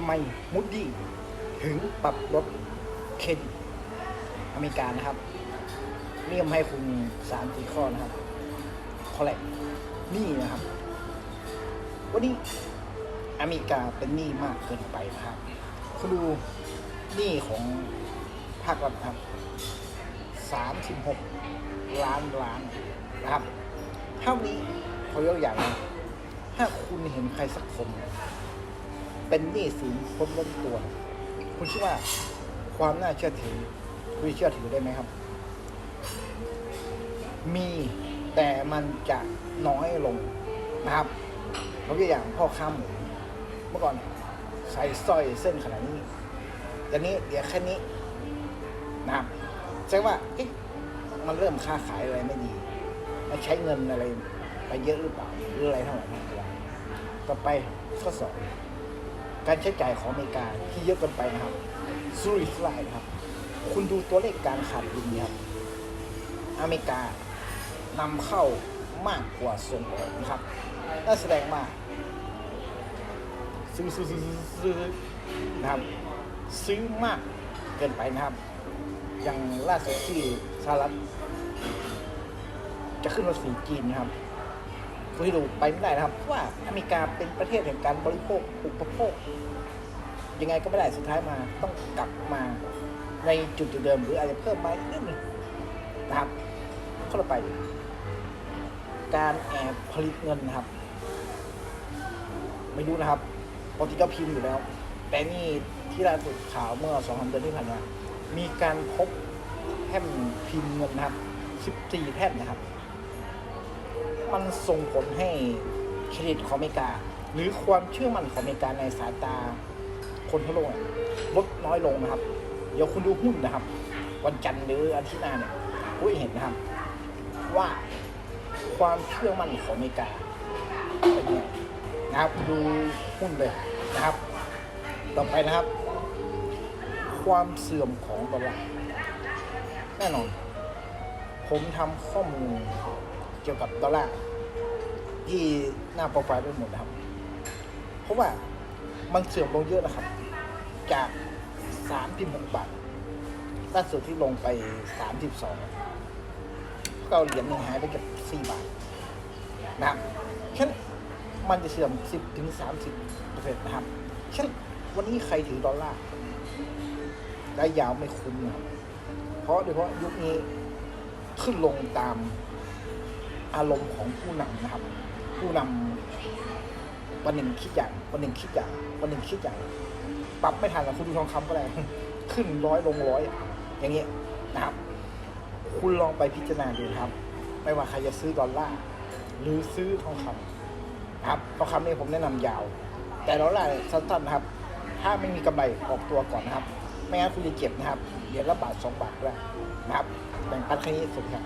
ำไมมูดดี้ถึงปรับลดเครดิตอเมริกานะครับเรียมให้คุณสามสี่ข้อนะครับ ข้อแรกนี้นะครับ วันนี้อเมริกาเป็นหนี้มากเกินไปนะครับคุณดูหนี้ของภาครัฐครับสามสิบหกล้านล้านนะครับ เท่านี้ขอยกอย่าง ถ้าคุณเห็นใครสักคน เป็นหนี้สินพ้นล้นตัว คุณคิดว่าความน่าเชื่อถือคุณเชื่อถือได้ไหมครับ มีแต่มันจะน้อยลงนะครับยกตัวอย่างพ่อค้าหมูเมื่อก่อนใส่สร้อยเส้นขนาดนี้แต่นี้เดี๋ยวแค่นี้นะครับแสดงว่าเอ๊ะมันเริ่มค้าขายอะไรไม่ดีมันใช้เงินอะไรไปเยอะหรือเปล่าหรืออะไรเท่าไหร่ไม่เป็นไรต่อไปข้อสอง การใช้จ่ายของอเมริกาที่เยอะเกินไปนะครับซูริสไลน์นะครับ คุณดูตัวเลขการขาดดุลดีครับอเมริกานำเข้ามากกว่าส่งออกนะครับนั่นแสดงว่าซื้อซื้อซื้อซื้อซื้อนะครับ ซื้อมากเกินไปนะครับ อย่างล่าสุดที่สหรัฐจะขึ้นภาษีจีนนะครับ คุณที่ดูไปไม่ได้นะครับเพราะว่าอเมริกาเป็นประเทศแห่งการบริโภคอุปโภค ยังไงก็ไม่ได้สุดท้ายมาต้องกลับมาในจุดเดิม หรืออาจจะเพิ่มไปนิดนึงนะครับข้อต่อไป การแอบผลิตเงินนะครับ ไม่รู้นะครับปกติก็พิมพ์อยู่แล้ว แต่นี่ที่ล่าสุดข่าวเมื่อสองสามเดือนที่ผ่านมามีการพบแท่นพิมพ์เงินนะครับ 14 แท่นนะครับ มันส่งผลให้เครดิตของอเมริกา หรือความเชื่อมั่นของอเมริกาในสายตาคนทั่วโลกลดน้อยลงนะครับ เดี๋ยวคุณดูหุ้นนะครับ วันจันทร์หรืออาทิตย์หน้าเนี่ยคุณเห็นนะครับ ว่าความเชื่อมั่นของอเมริกาเป็นยังไงนะครับดูหุ้นเลยนะครับ ต่อไปนะครับ ความเสื่อมของดอลาร์แน่นอน ผมทำข้อมูล กี่ยวกับดอลลาร์ที่หน้าโปรไฟล์ไปหมดนะครับ เพราะว่ามันเสื่อมลงเยอะนะครับ จาก36บาทล่าสุดที่ลงไป32ก็เอาเหรียญหนึ่งหายไปเกับ4บาทนะครับเช่นมันจะเสื่อม10ถึง30เปอร์เซ็นต์นะครับเช่นวันนี้ใครถือดอลลาร์ได้ยาวไม่คุ้มนะครับเพราะโดยเฉพาะยุคนี้ขึ้นลงตาม อารมณ์ของผู้นำนะครับ ผู้นำวันหนึ่งคิดอย่างวันหนึ่งคิดอย่างวันหนึ่งคิดอย่างปรับไม่ทันแล้วคุณดูทองคำก็ได้ขึ้นร้อยลงร้อยอย่างเงี้ยนะครับ คุณลองไปพิจารณาดูนะครับ ไม่ว่าใครจะซื้อดอลลาร์หรือซื้อทองคำนะครับทองคำนี่ผมแนะนำยาว แต่ดอลลาร์สั้นๆนะครับ ถ้าไม่มีกำไรออกตัวก่อนนะครับ ไม่งั้นคุณจะเจ็บนะครับเหรียญละบาทสองบาทด้วยนะครับแบ่งปันแค่นี้สุดครับ